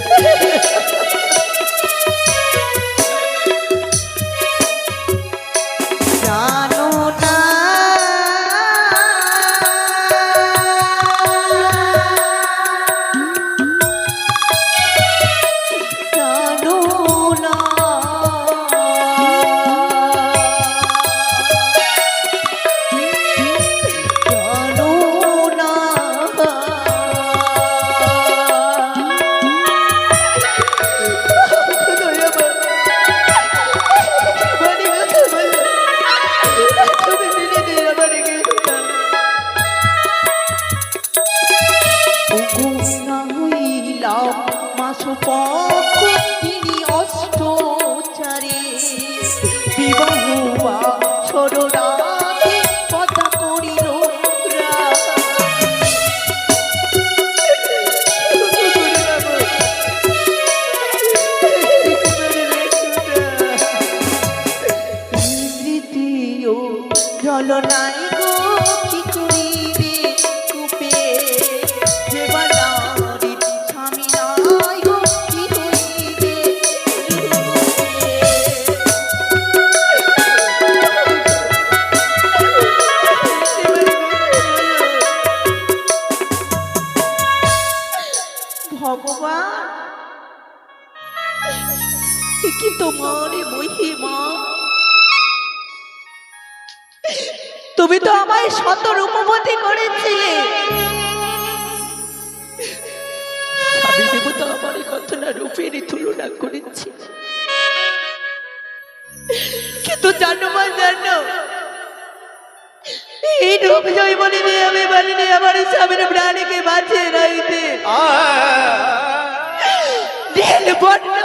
Woo-hoo! ভগবান? কি তোমার মহিমা? তুমি তো আমায় শত রূপবতী করেছিলে। আমার রূপেরই তুলনা করেছি। কিন্তু জানো মা, জানো, এই রূপ জয় বলে দিয়ে আমি পারিনি আমার স্বামীর প্রাণীকে বাঁচিয়ে রাখতে।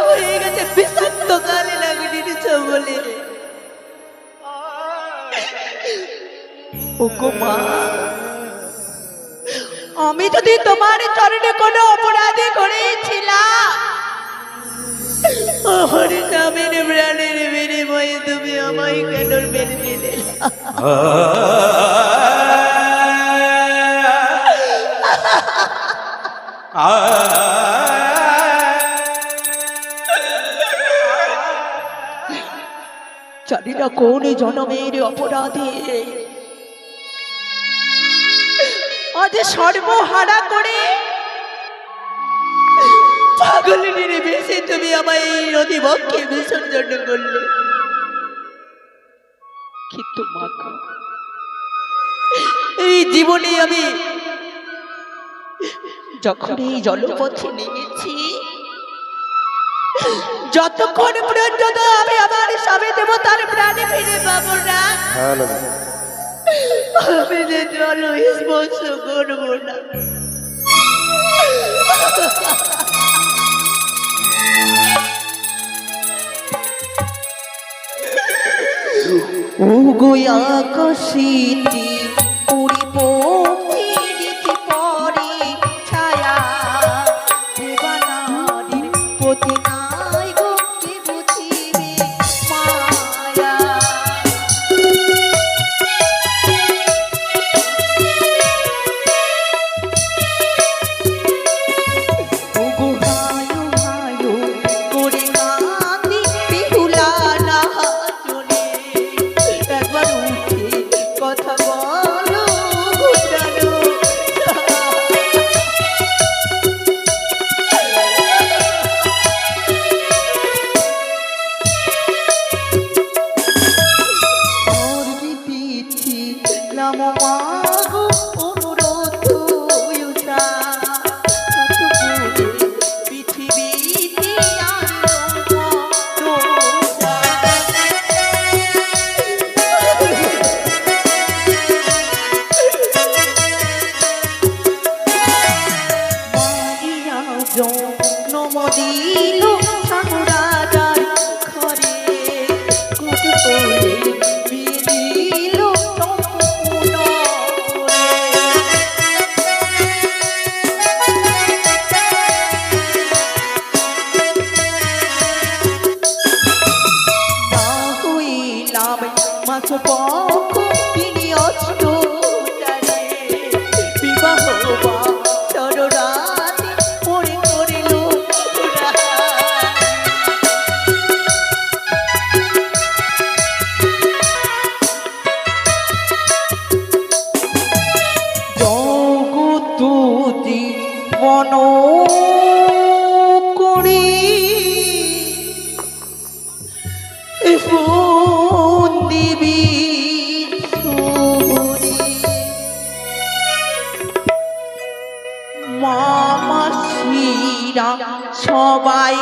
হয়ে গেছে, বিষাক্ত মা, আমি যদি তোমার চরণে কোনো অপরাধী করেছিলাম স্বামীর প্রাণের বিনিময়ে তুমি আমায় কেন জানি কোন জনমের অপরাধে। আজ সর্বহারা করে পাগলের বেশি তুমি আমায় এই নদী বক্ষে বিসর্জন করলে। কিন্তু মা এই জীবনে আমি যখন এই জলপথে নেমেছি যতক্ষণ পর্যন্ত আমি আমার স্বামী দেবতার প্রাণে ফিরে পাবো না আমি যে জল স্পর্শ করব না। ওগোয়া কষিতি মারিয়া জন্ম মাইরা সবাই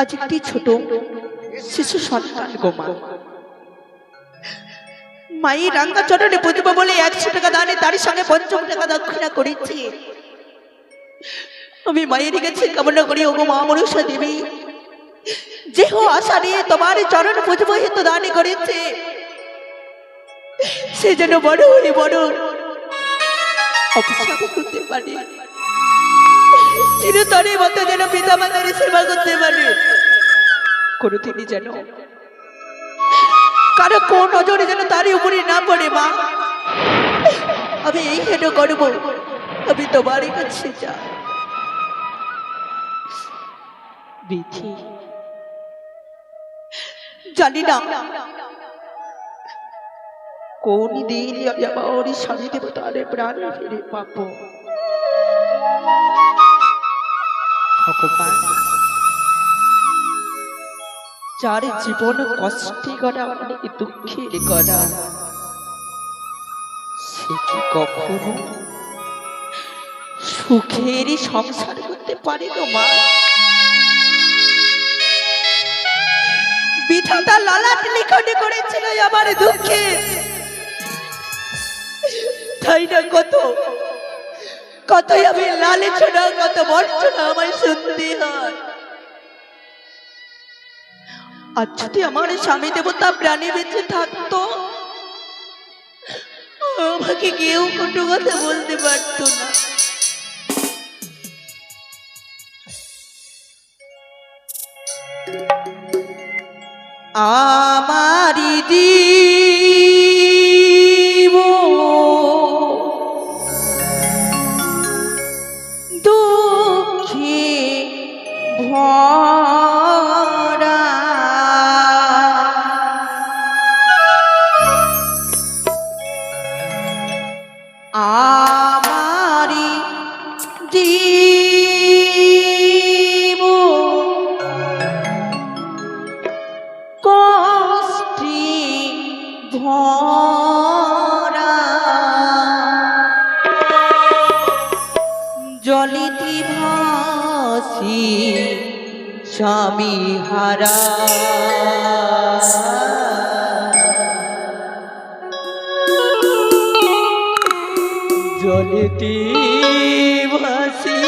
আজ একটি ছোট শিশু সন্তান গোমা। মাই রাঙ্গা চরণে পুজবো বলে একশো টাকা দানে তার সঙ্গে পঞ্চম টাকা দক্ষিণা করেছি। আমি মায়ের কাছে কামনা করি, ওগো মা মনুষ্য দেবী, যে আশা নিয়ে তোমার চরণ পুজবো হেতু দান করেছে, সে যেন বড় হয়ে বড় অভিশাপ করতে পারে। মতো যেন পিতা মাতার সেবা করতে পারে। তিনি যেন কারও কোন নজরে যেন তারই উপরে না পড়ে, মা। আমি এই হেন করব। আমি তোমার কাছে যা জানি না কোন দিন আমি আমার স্বামী দেবতার প্রাণ ফিরে পাবো। ভগবান যার জীবন কষ্টে গড়া অনেক দুঃখের গড়া সে কি কখনো সুখের সংসার করতে পারে গো মা? বিধাতা লালাট লিখনে করেছিল আমার দুঃখে। তাই না কত? কতই আমি লালেছনা কত বর্ষনা আমায় শুনতে হয়। আর যদি আমার স্বামী দেবতা প্রাণী বেঁচে থাকতো। আমাকে কেউ কটু কথা বলতে পারতো না। আমারি দিব আমারি জীব জলিতি ভাসি।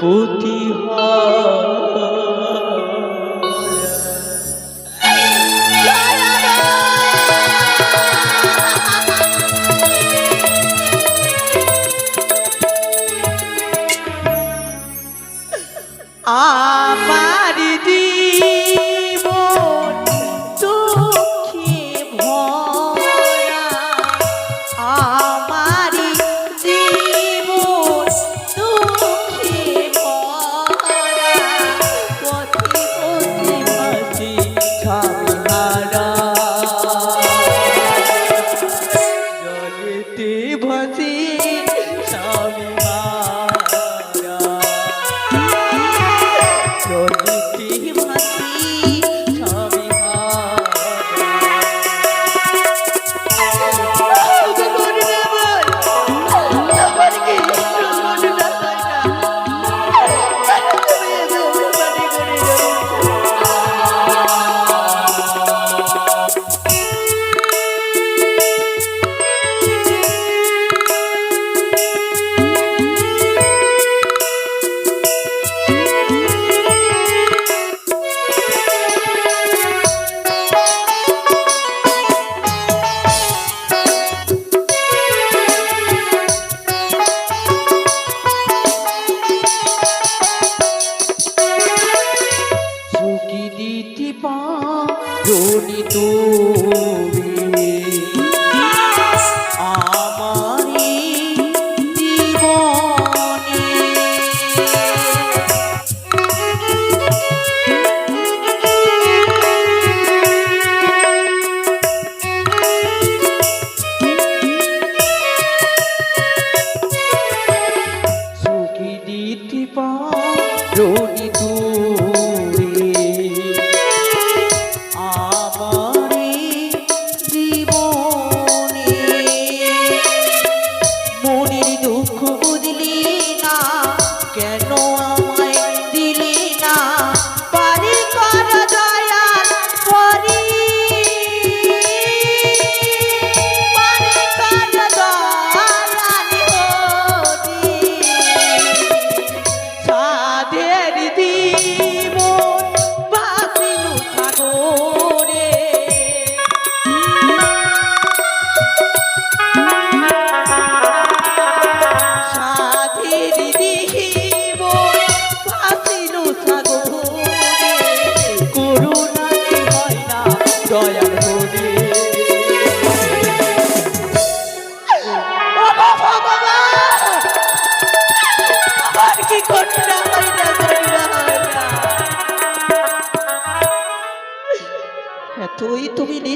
পুতি আমার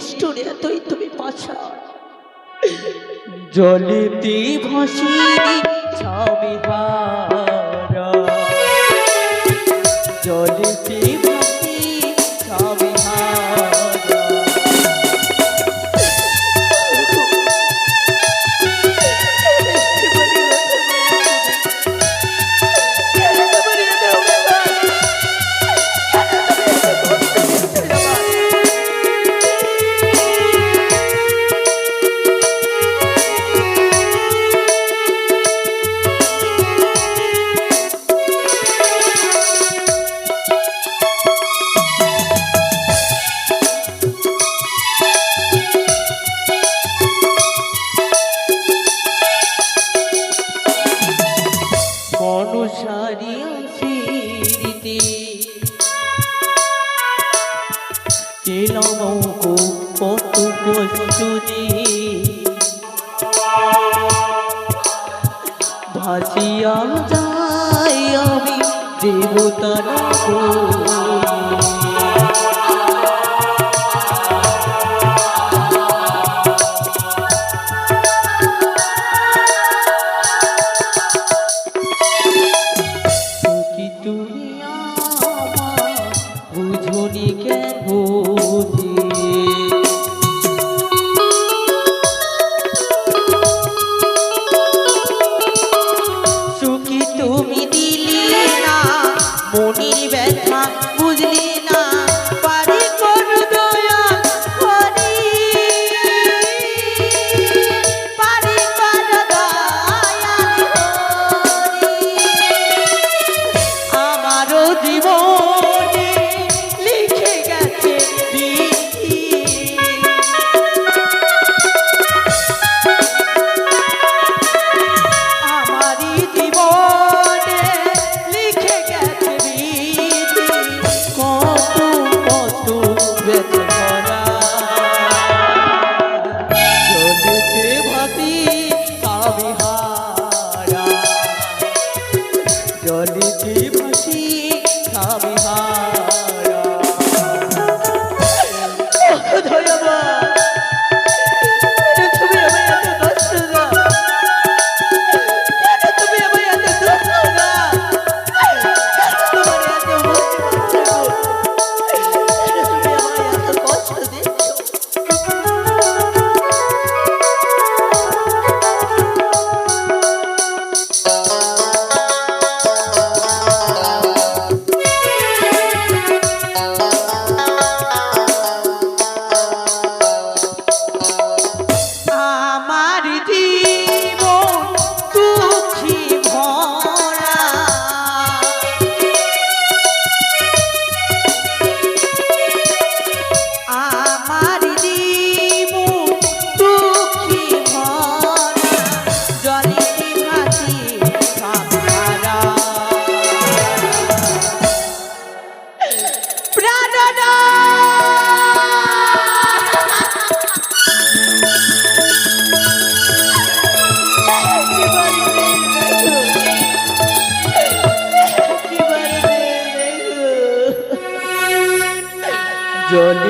নিষ্ঠুর এতই তুমি পাশা জলিতি ভাসি ছবি জলিতি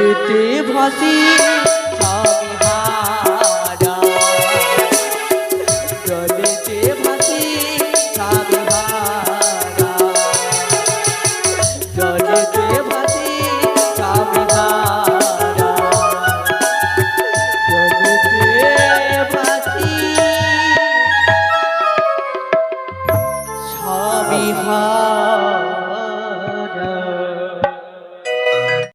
হইতে ভাসি আমি হা